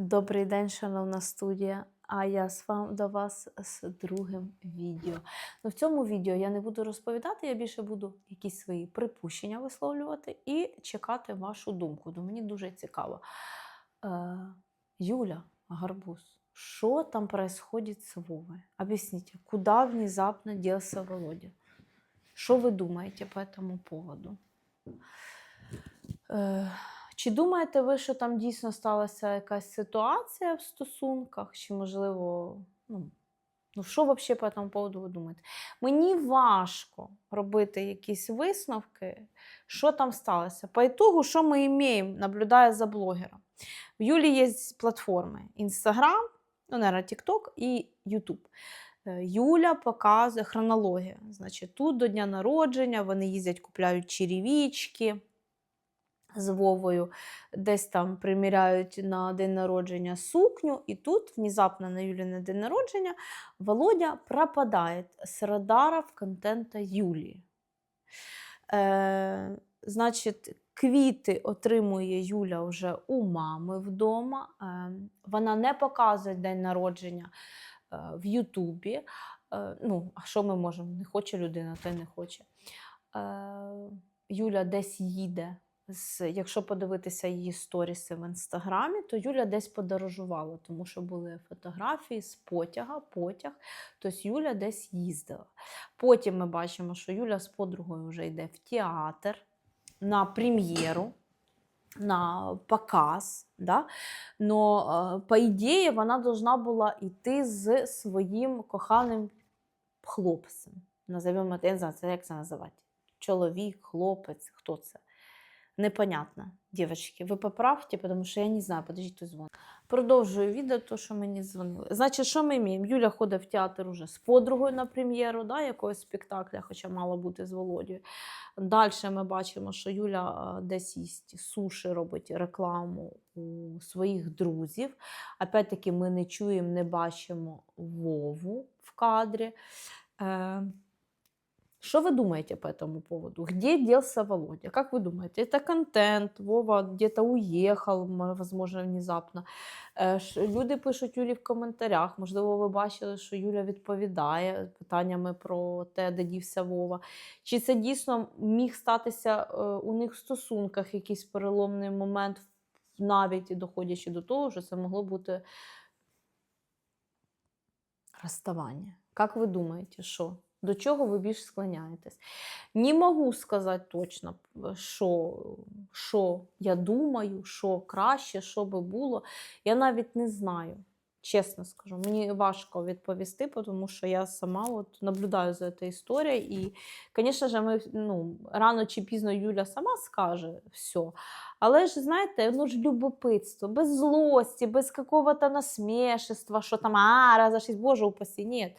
Добрий день, шановна студія. А я з вам до вас з другим відео. Ну, в цьому відео я не буду розповідати, я більше буду якісь свої припущення висловлювати і чекати вашу думку. Ну, мені дуже цікаво. Е, Юля Гарбуз, що там происходит з Вовой? Объясните, куда внезапно делся Володя? Що ви думаєте по этому поводу? Е, чи думаєте ви, що там дійсно сталася якась ситуація в стосунках? Чи, можливо, ну, ну що взагалі по цьому поводу ви думаєте? Мені важко робити якісь висновки, що там сталося. По ітогу, що ми маємо, наблюдає за блогером. В Юлі є платформи Instagram, ну, наверное, TikTok і YouTube. Е, Юля показує хронологія. Значить, тут до дня народження вони їздять, купляють черевички з Вовою, десь там приміряють на день народження сукню, і тут, внезапно на Юлі день народження, Володя пропадає з радарів контента Юлії. Е, значить, квіти отримує Юля вже у мами вдома. Е, вона не показує день народження е, в Ютубі. Е, ну, а що ми можемо? Не хоче людина, то й не хоче. Е, Юля десь їде з, якщо подивитися її сторіси в інстаграмі, то Юля десь подорожувала, тому що були фотографії з потяга, потяг. Тобто Юля десь їздила. Потім ми бачимо, що Юля з подругою вже йде в театр на прем'єру. На показ, да? но е, по ідеї вона должна була йти з своїм коханим хлопцем. Назовемо це як це називати? Чоловік, хлопець, хто це? Непонятно, дівчатки. Ви поправте, тому що я не знаю, подождіть, хто дзвонить. Продовжую відео, то, що мені дзвонили. Значить, що ми маємо? Юля ходить в театр уже з подругою на прем'єру, да, якогось спектакля, хоча мало бути з Володією. Далі ми бачимо, що Юля десь їсть суші, робить рекламу у своїх друзів. Опять-таки, ми не чуємо, не бачимо Вову в кадрі. Е, что вы думаете по этому поводу? Где делся Володя? Как вы думаете? Это контент, Вова где-то уехал, м, возможно, внезапно. Е, ш- Люди пишуть Юлі в коментарях. Можливо, ви бачили, що Юля відповідає питаннями про те, де дівся Вова. Чи це дійсно міг статися е, у них в стосунках якийсь переломний момент, навіть і доходячи до того, що це могло бути розставання? Як ви думаєте, що? До чого ви більш склоняєтесь? Не можу сказати точно, е, що, що я думаю, що краще, що би було. Я навіть не знаю. Чесно скажу, мені важко відповісти, тому що я сама от наблюдаю за цією історією. І, звісно ж, ми ну, рано чи пізно Юля сама скаже все. Але ж, знаєте, ну ж любопитство, без злості, без какого-то насмешества, що там, а, разошлись, боже упаси, ні.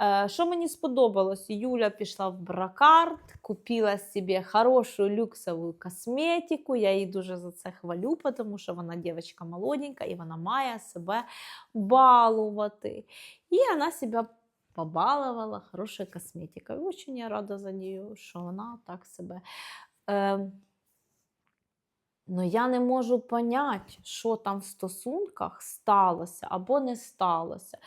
Е, Що мені сподобалось? Юля пішла в бракарт, купила собі хорошу люксову косметику. Я її дуже за це хвалю, тому що вона дівчинка молоденька і вона має себе балувати. І вона себе побалувала хорошою косметикою. Очень я рада за неї, що вона так себе. Е, Ну, я не можу поняти, що там в стосунках сталося або не сталося.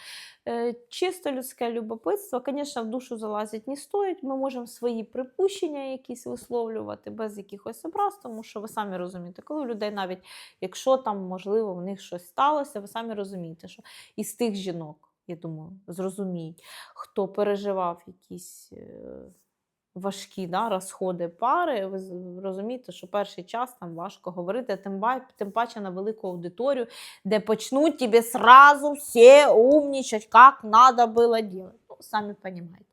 Е, Чисто людське любопитство, звісно, в душу залазить не стоїть. Ми можемо свої припущення якісь висловлювати без якихось образ, тому що ви самі розумієте, коли у людей навіть якщо там, можливо, в них щось сталося, ви самі розумієте, що із тих жінок, я думаю, зрозуміють, хто переживав якісь. Важкі да, розходи пари. Ви розумієте, що перший час там важко говорити, тим, тим паче на велику аудиторію, де почнуть тебе сразу всі умнічать, як надо було делать. Ну, самі розумієте.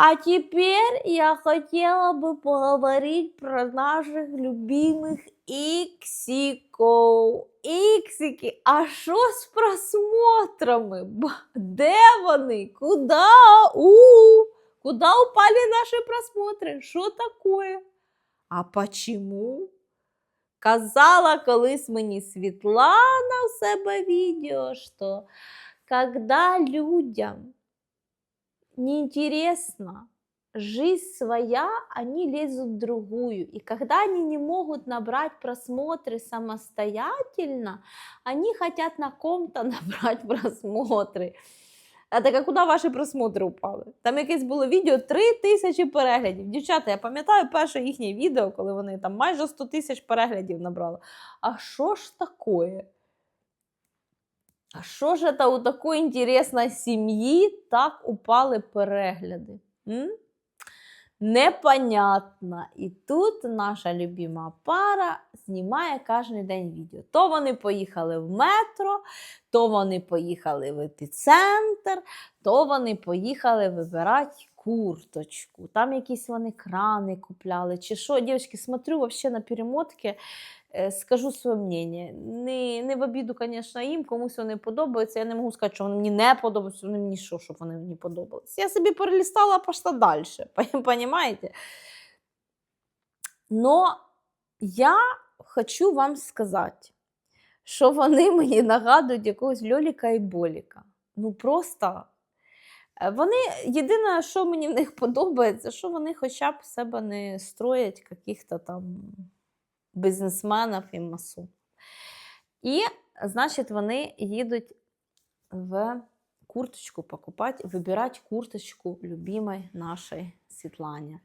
А теперь я хотела бы поговорить про наших любимых иксиков. Іксики, а що з просмотрами? Де вони? Куда? У? Куда упали наши просмотры? Що такое? А почему? Казала колись мені Світлана у себе відео, що когда людям неинтересно жизнь своя, они лезут в другую. И когда они не могут набрать просмотры самостоятельно, они хотят на ком-то набрать просмотри. А так а куди ваші просмотри упали? Там якесь було відео 3 тисячі переглядів. Дівчата, я пам'ятаю перше їхнє відео, коли вони там майже 100 тисяч переглядів набрали. А що ж таке? А що ж це у такої інтересної сім'ї так упали перегляди? М? Непонятно. І тут наша любима пара знімає кожен день відео. То вони поїхали в метро, то вони поїхали в епіцентр, то вони поїхали вибирати курточку. Там якісь вони крани купляли. Чи що, дівчатки, смотрю вообще на перемотки. Е, Скажу своє мнення. Не, не в обіду, звісно, їм, комусь вони подобаються. Я не можу сказати, що вони мені не подобаються, вони мені що, щоб вони мені подобались. Я собі перелістала, а пішла далі. Понимаете? Но я хочу вам сказати, що вони мені нагадують якогось Льоліка і Боліка. Ну просто е, вони єдине, що мені в них подобається, що вони хоча б себе не строять каких-то там бізнесменів і. І, значить, вони їдуть в курточку покупати, вибирати курточку любимої нашої Світлані.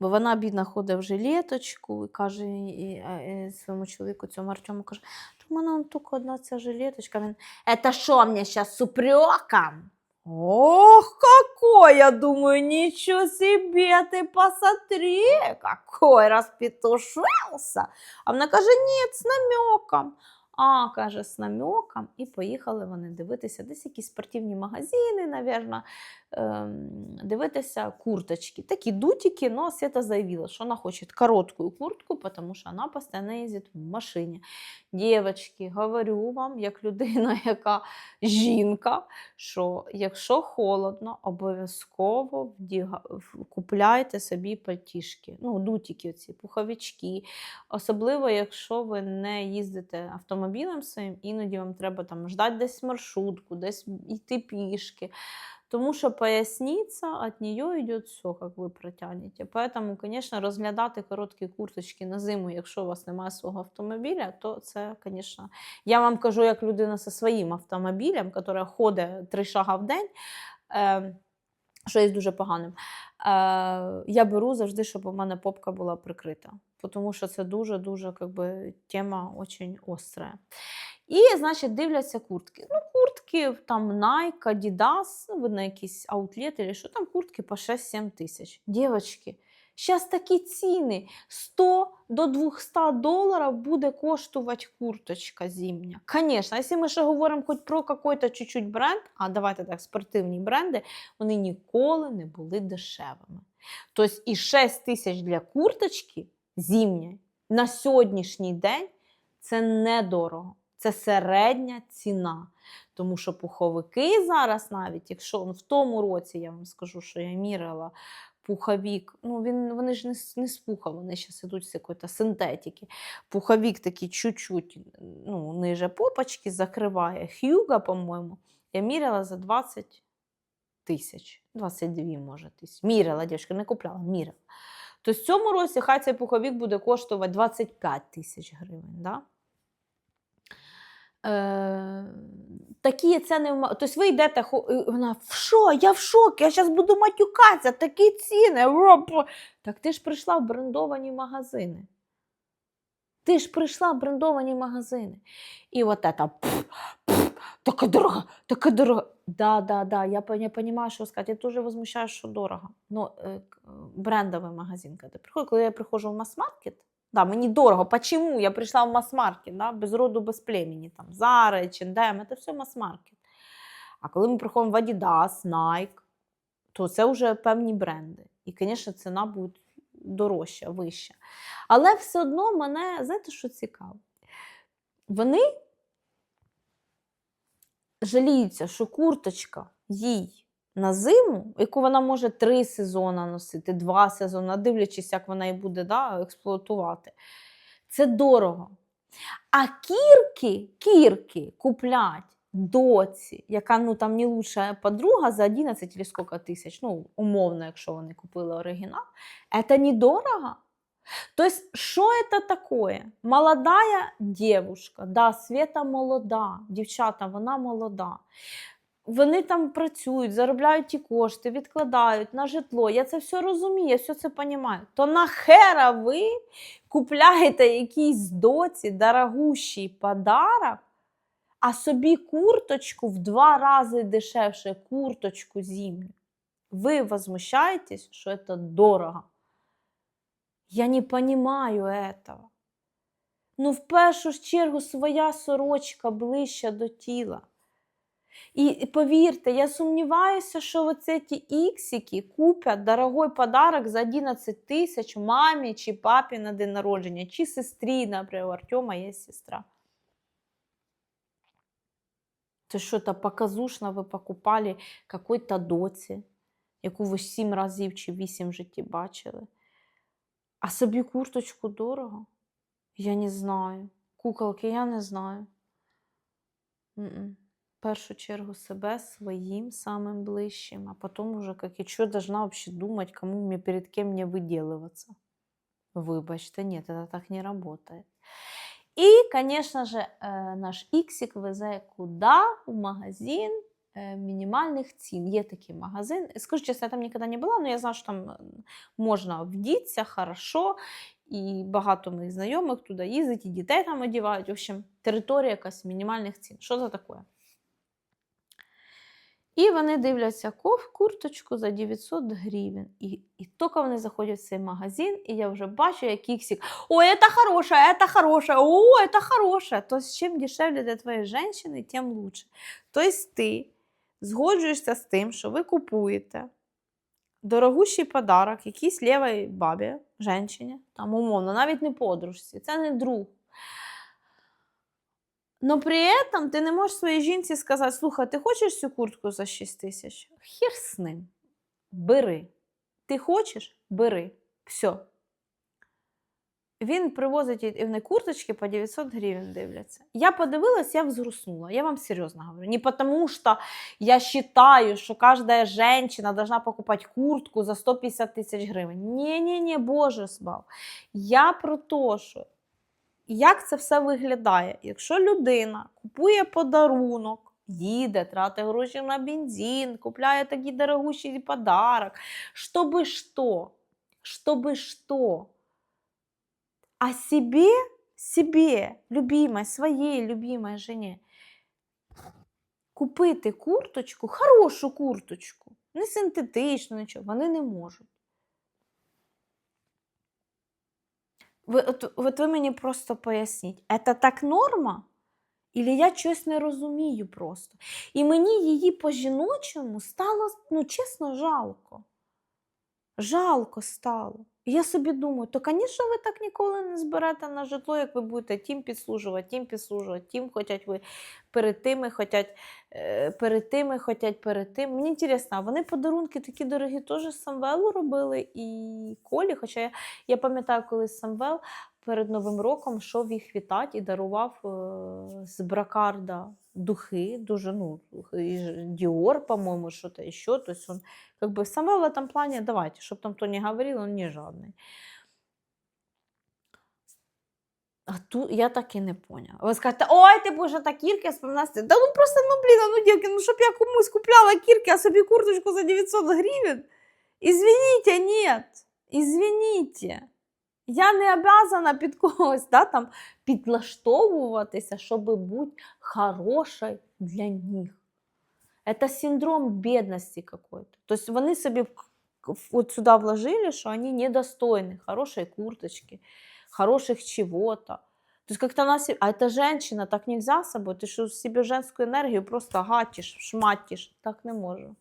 Бо вона, бідна, ходить в жилеточку і каже і, і, і своєму чоловіку, цьому Артему, каже, що в мене тільки одна ця жилеточка. Він, это що, мені зараз з упреком? Ох, какой, я думаю, ничего себе, ты посмотри, какой распетушился. А вона каже, ні, з намеком. А, каже, з намеком. І поїхали вони дивитися десь якісь спортивні магазини, навірно, дивитися курточки. Такі дутики, но Света заявила, що вона хоче короткую куртку, тому що вона постійно їздить в машині. Дівчатки, говорю вам, як людина, яка жінка, що якщо холодно, обов'язково купляйте собі пальтішки, ну, дутики, оці, пуховички. Особливо, якщо ви не їздите автомобілем своїм, іноді вам треба там ждати десь маршрутку, десь йти пішки. Тому що поясниця, від неї йде все, як ви протягнете. Поэтому, звісно, розглядати короткі курточки на зиму, якщо у вас немає свого автомобіля, то це, звісно, я вам кажу, як людина зі своїм автомобілем, яка ходить три шага в день. Е, що є дуже поганим. Е, я беру завжди, щоб у мене попка була прикрита, тому що це дуже-дуже как тема дуже остра. І, значить, дивляться куртки. Ну, куртки там Nike, Adidas, ну, видно, якісь аутлети, що там куртки по 6-7 тисяч. Дівчатки, зараз такі ціни 100 до 200 доларів буде коштувати курточка зимня. Звісно, якщо ми ще говоримо хоч про якийсь бренд, а давайте так, спортивні бренди, вони ніколи не були дешевими. Тобто і 6 тисяч для курточки зимньої на сьогоднішній день це недорого. Це середня ціна. Тому що пуховики зараз, навіть якщо в тому році я вам скажу, що я міряла пуховік, ну він, вони ж не, не з пуха, вони зараз йдуть з якоїсь синтетики. Пуховік такий чуть-чуть ну, ниже попочки закриває. Хьюга, по-моєму, я міряла за 20 тисяч, 22, може, тисяч. Міряла, дівчинка, не купляла, міряла. То в цьому році хай цей пуховік буде коштувати 25 тисяч гривень. Да? Е, такі ціни. в ма- Тобто ви йдете, і вона в що? Я в шокі, я зараз буду матюкатися, такі ціни. Ро, по-». Так ти ж прийшла в брендовані магазини. Ти ж прийшла в брендовані магазини. І от пф, таке дорого, таке дорого. Да, да, да, я, понимаю, що сказати. Я дуже возмущаюсь, що дорого. Ну, е, е, брендовий магазин, коли коли я приходжу в мас-маркет, да, мені дорого. Почему? Я прийшла в мас-маркет, да, без роду, без племені, там, Zara, H&M, це все мас-маркет. А коли ми приходимо в Adidas, Nike, то це вже певні бренди. І, звісно, ціна буде дорожча, вища. Але все одно мене, знаєте, що цікаво? Вони жаліються, що курточка їй на зиму, яку вона може три сезони носити, два сезони, дивлячись, як вона її буде да, експлуатувати. Це дорого. А кірки, кірки куплять доці, яка ну там не лучша подруга за 11 или сколько тисяч, ну, умовно, якщо вони купили оригінал, це недорого. То есть, що це таке? Молодая девушка, да, Света молода, дівчата, вона молода. Вони там працюють, заробляють ті кошти, відкладають на житло. Я це все розумію, я все це розумію. То нахера ви купляєте якійсь доці дорогущий подарок, а собі курточку в два рази дешевше курточку зимню. Ви возмущаєтесь, що це дорого. Я не понимаю этого. Ну, в першу чергу, своя сорочка ближча до тіла. І повірте, я сумніваюся, що оце ті іксики куплять дорогой подарок за 11 тисяч мамі чи папі на день народження, чи сестрі, наприклад, Артема є сестра. Це що то показушно ви покупали какой-то доці, яку ви сім разів чи вісім в житті бачили. А собі курточку дорого? Я не знаю. Куколки, я не знаю. М-м. В першу чергу себе своїм самим ближчим, а потім уже, як і що, должна вообще думати, кому мне, перед кем мне виділуватися. Вибачте, ні, це так не работает. І, конечно же, е, наш іксик везе куди? В магазин е, мінімальних цін. Є такий магазин. Скажу чесно, я там ніколи не була, але я знаю, що там можна вдітися хорошо. І багато моїх знайомих туди їздять, і дітей там одягають. В общем, територія якась мінімальних цін. Що це таке? І вони дивляться ков курточку за 900 гривень. І, і тільки вони заходять в цей магазин, і я вже бачу, як іксик. Ой, это хороше, это хороше, о, это хороше. То есть, чим дешевле для твоєї жінки, тим лучше. Тобто ти згоджуєшся з тим, що ви купуєте дорогущий подарок якійсь лівій бабі, жінчині, там умовно, навіть не подружці, це не друг. Но при этом ти не можеш своїй жінці сказати: слухай, ти хочеш цю куртку за 6 тисяч? Хір з ним. Бери. Ти хочеш? Бери. Все. Він привозить і вони курточки по 900 гривень дивляться. Я подивилась, я взгрустнула. Я вам серйозно говорю. Не потому что я считаю, що кожна жінка должна покупати куртку за 150 тисяч гривень. Ні-ні-ні, Боже збав. Я про те, що як це все виглядає? Якщо людина купує подарунок, їде, тратить гроші на бензин, купляє такий дорогущий подарок, щоби що? Щоби що? А себе, себе, любимой, своей любимой жене, купити курточку, хорошу курточку, не синтетичну, нічого, вони не можуть. Ви, от, от ви мені просто поясніть, це так норма? Ілі я щось не розумію просто. І мені її по-жіночому стало, ну, чесно, жалко. Жалко стало. І я собі думаю, то, звісно, ви так ніколи не зберете на житло, як ви будете тим підслужувати, тим підслужувати, тим хочуть ви перед тими, хотять, е, перед тими, хотять перед тим. Мені цікаво, вони подарунки такі дорогі теж Самвелу робили і Колі. Хоча я, я пам'ятаю, коли Самвел перед Новим роком йшов їх вітати і дарував е, з бракарда духи, дуже, ну, Діор, по-моєму, що-то ще. Тобто он, как бы, Самвел в этом плане, давайте, щоб там хто не говорив, он не жадний. А тут я так і не поняла. Ви скажете, ой, ти боже, та кірки спомнасти. Да ну просто, ну блін, ну дівки, ну щоб я комусь купляла кірки, а собі курточку за 900 гривень. Извините, нет. Извините. Я не обязана під когось да, там, підлаштовуватися, щоб бути хорошою для них. Это синдром бедности какой-то. То есть вони собі в- в- вот сюда вложили, что они недостойны хорошей курточки, хороших чего-то. То есть как-то она се- А это женщина, так нельзя с собой. Ты что, себе женскую энергию просто гатишь, шматишь. Так не можу.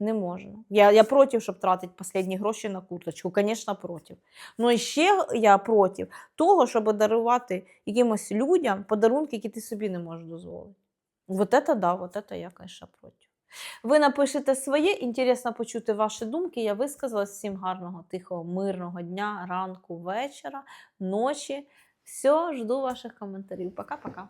Не можна. Я, я проти, щоб тратити останні гроші на курточку. Звісно, проти. Ну і ще я проти того, щоб дарувати якимось людям подарунки, які ти собі не можеш дозволити. Вот это да, вот это я, конечно, проти. Ви напишете своє, інтересно почути ваші думки. Я висказала всім гарного, тихого, мирного дня, ранку, вечора, ночі. Все, жду ваших коментарів. Пока-пока.